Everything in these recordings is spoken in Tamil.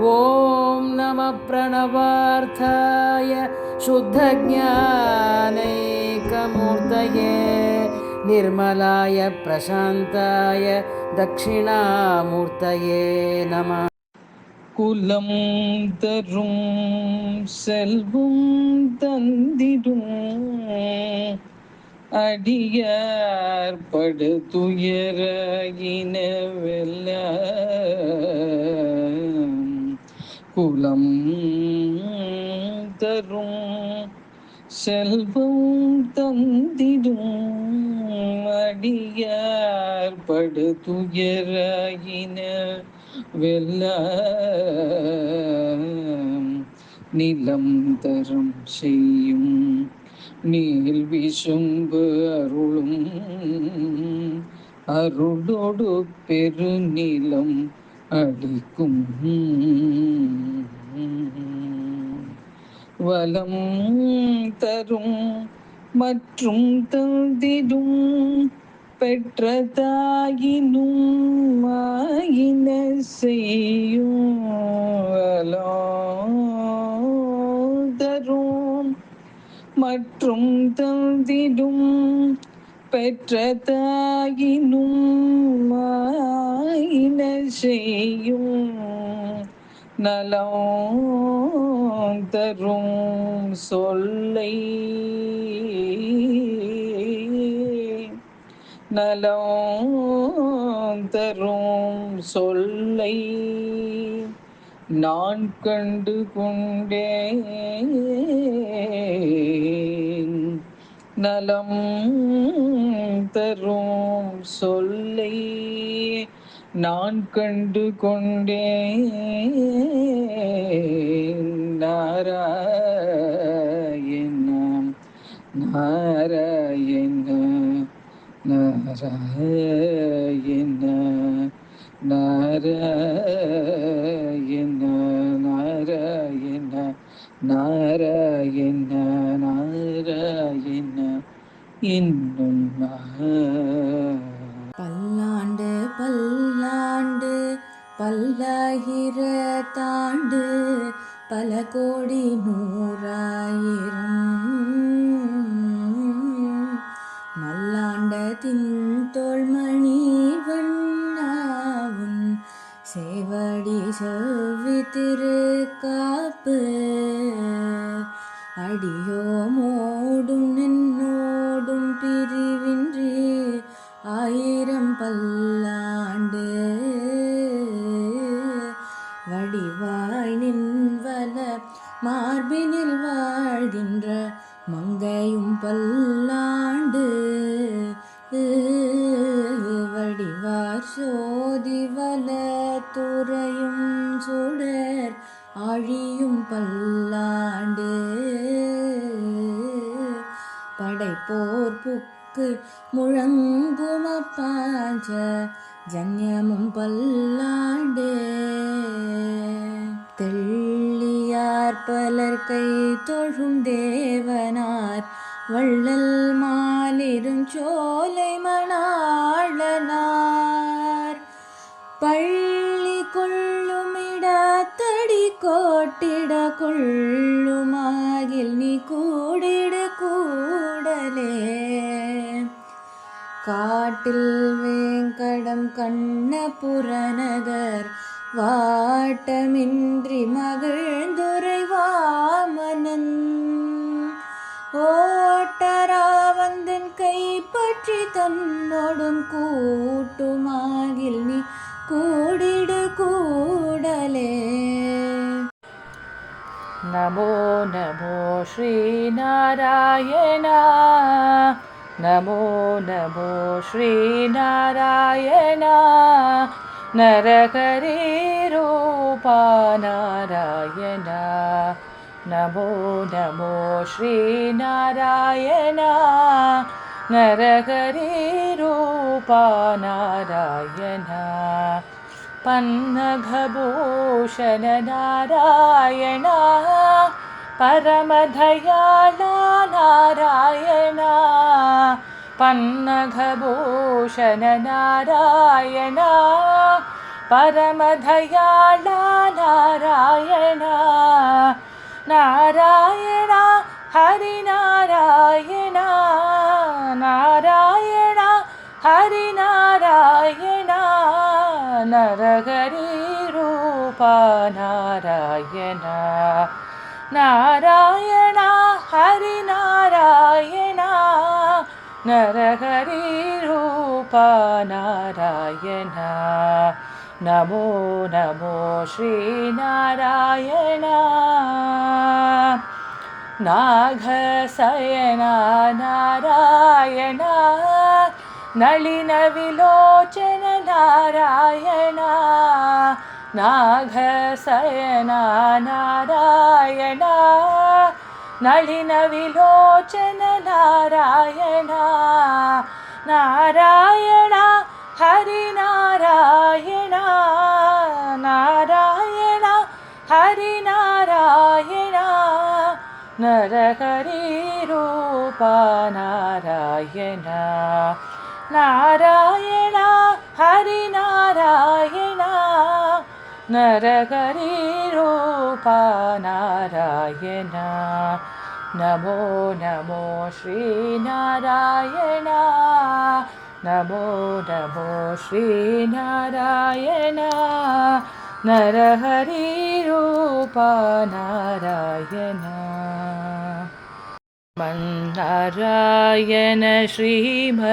ഓം നമ പ്രണവാർത്ഥായ ശുദ്ധജ്ഞാനൈകമൂർത്തയെ നിർമ്മലായ പ്രശാന്തായ ദക്ഷിണാമൂർത്തയെ നമ. കുലം തരും സെൽവും തന്തിരും അടിയാർപ്പടുത്തുയരകിനെ വെല്ല படு குலம் தரும் செல்வம் தந்திடும் அடியார் படு துயர வெல்ல நிலம் தரம் செய்யும் நீல் விசும்பு அருளும். அருளோடு பெருநிலம் அடிக்கும் வலம் தரும் மற்றும் தந்திடும் பெற்ற தாயினும் மாயின செய்யும் தரும் மற்றும் தந்திடும் பெற்ற தாயினும் மாயின செய்யும் நலம் தரும் சொல்லை. நலம் தரும் சொல்லை. நான் கண்டு கொண்டேன். நலம் தரும் சொல்லை நான் கண்டு கொண்டேன். நாராயண நாராயண நாராயண நாராயண நாராயண நாராயண நாராயண இன்னும் நாராயண பல்லாயிர தாண்டு பல கோடி நூறாயிரம். மல்லாண்டத்தின் தோல்மணி வண்ணாவும் சேவடி செவ்வி திருக்காப்பு. அடியோ வடிவாய் நின்வன மார்பினில் வாழ்கின்ற மங்கையும் பல்லாண்டு. வடிவார் சோதிவல துறையும் சுடர் ஆழியும் பல்லாண்டு. படைப்போர் புக் புக்கு முழங்கும் பாஞ்ச ஜன்யமும் பல்லாண்டு. தெள்ளியார் பலர் கை தொழும் தேவனார் வள்ளல் மாலிரும் சோலை மணாளனார். பள்ளி கொள்ளும் கொள்ளுமிடத்தடி கோட்டிட கொள்ளுமாகில் நீ கூ காட்டில் வேங்கடம் கண்ணபுரநகர் வாட்டமின்றி மகிழ்ந்துரைவாமனன் ஓட்டராவந்தன் கைப்பற்றி தன்னோடும் கூட்டுமாகில் நீ கூடிடு கூடலே. நமோ நமோ ஸ்ரீநாராயணா. നമോ നമോ ശ്രീനാരായണ നരഹരീരൂപാനാരായണ നമോ നമോ ശ്രീനാരായണ നരഹരീരൂപാനാരായണ പന്നഘഭൂഷണ നാരായണ പരമധയാളാരായണ പന്നഘഭൂഷണ നാരായണ പരമധയാളാരായണ നാരായണ ഹരിനാരായണ നാരായണ ഹരിനാരായണ നരഹരി രൂപ നാരായണ നാരായണ ഹരിനാരായണ നരഹരി രൂപ നാരായണ നമോ നമോ ശ്രീനാരായണ. നാഗസയന നാരായണ നളിന വിലോചന നാരായണ. नाघसयना नारायण नलिनविलोचन नारायण नारायण हरिनारायण नारायण हरिनारायण नरहरिरूपा नारायण नारायण हरिनारायण നരഹരീരൂപ നാരായണ നമോ നമോ ശ്രീനാരായണ നമോ നമോ ശ്രീനാരായണ നരഹരീരൂപ നാരായണ മന്നാരായണ ശ്രീമന്നാരായണ.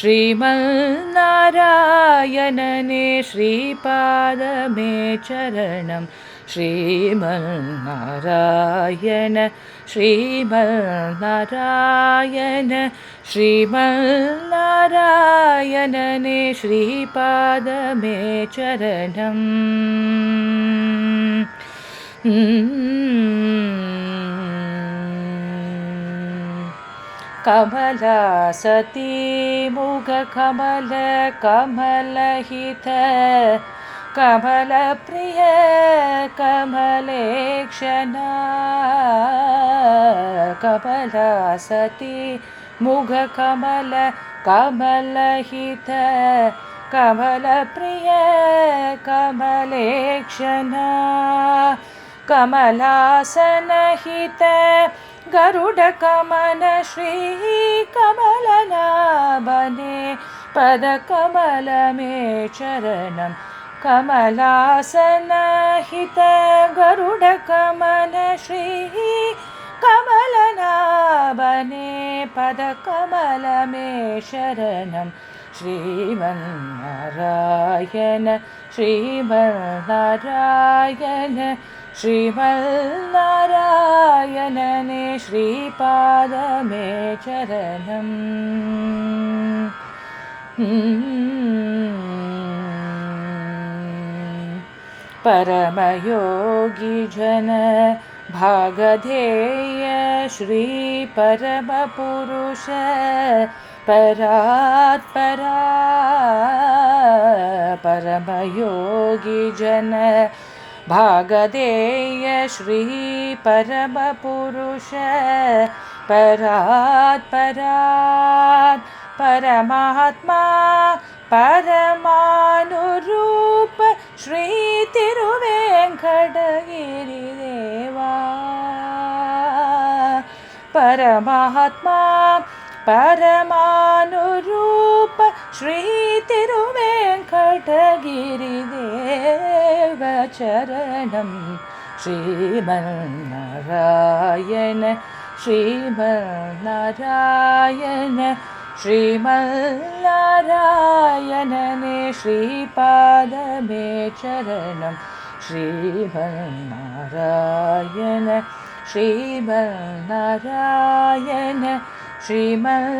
श्रीमल्नारायणने श्रीपादमे चरणं श्रीमल् नारायण श्रीमल् नारायण श्रीमल् नारायणने श्रीपादमे चरणम्। कमला सती मुखकमल कमलहित कमलप्रिय कमलेक्षणा। कमला सती मुखकमल कमलहित कमलप्रिय कमलेक्षणा। कमलासनहित गरुडकमल श्री कमलनाभने पदकमल मे चरणं कमलासनहित गरुडकमल श्री कमलनाभने पदकमल मे शरणं श्रीमन्नारायण श्रीमन्नारायण श्रीमन्नारायणने श्रीपादमे चरणम्। परमयोगिजन भागधेय श्रीपरमपुरुष परात्परा परमयोगिजन भागधेय श्रीपरमपुरुष परात्परात् परमात्मा परमानुरूप श्रीतिरुवेङ्कटगिरिदेवा परमात्मा परमानुरूप श्रीतिरुवेङ्कटगिरिदेवचरणं श्रीमन्नारायण ശ്രീമന്നാരായണ ശ്രീമന്നാരായണ ശ്രീമല്ലാരായണനെ ശ്രീപാദമേ ചരണം. ശ്രീമന്നാരായണ ശ്രീമന്നാരായണ ശ്രീമല്ലാരായണനെ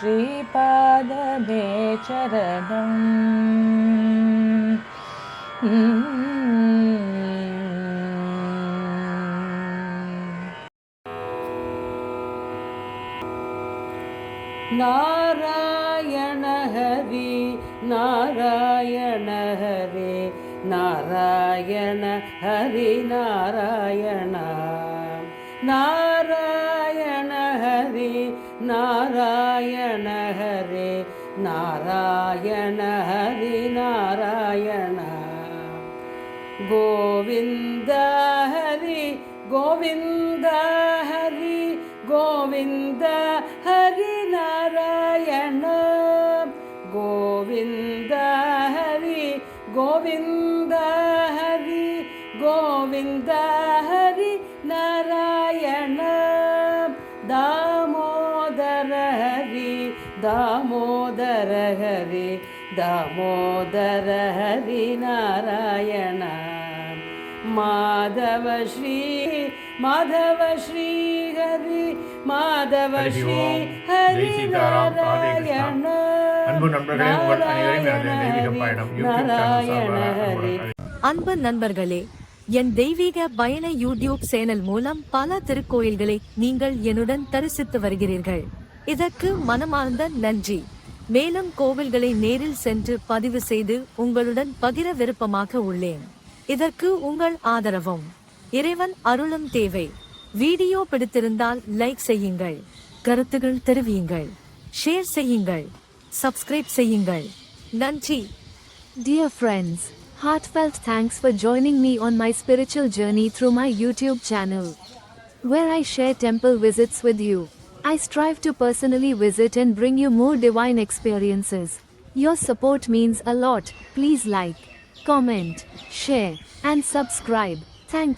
ശ്രീപാദമേ ചരണം. நாராயண ஹரி நாராயண ஹரி நாராயண ஹரி நாராயணா. நாராயண ஹரி நாராயண ஹரி நாராயண ஹரி நாராயண. கோவிந்த ஹரி கோவிந்த ஹரி கோவிந்த கோவிந்த ஹரி கோவிந்த ஹரி நாராயண தாமோதர ஹரி தாமோதர ஹரி தாமோதர ஹரி நாராயண மாதவ ஸ்ரீ மாதவ ஸ்ரீ ஹரி மாதவ ஸ்ரீ ஹரி நாராயண அன்பு நண்பர்களே உங்கள் அனைவரையும் எனது தெய்வீக பயணம் யூடியூப் சேனல் சார்பாக ஹரி. அன்புடன் அன்பு நண்பர்களே என் தெய்வீக பயண யூடியூப் சேனல் மூலம் பல திருக்கோயில்களை நீங்கள் என்னுடன் தரிசித்து வருகிறீர்கள். இதற்கு மனமார்ந்த நன்றி. மேலும் கோவில்களை நேரில் சென்று பதிவு செய்து உங்களுடன் பகிர விருப்பமாக உள்ளேன். இதற்கு உங்கள் ஆதரவும். இறைவன் அருளும் தேவை. வீடியோ பிடித்திருந்தால் லைக் செய்யுங்கள். கருத்துகள் தெரிவியுங்கள். ஷேர் செய்யுங்கள். சப்ஸ்கிரைப் செய்யுங்கள் நன்றி Dear friends, heartfelt thanks for joining me on my spiritual journey through my YouTube channel, where I share temple visits with you. I strive to personally visit and bring you more divine experiences. Your support means a lot. Please like, comment, share, and subscribe. Thank you.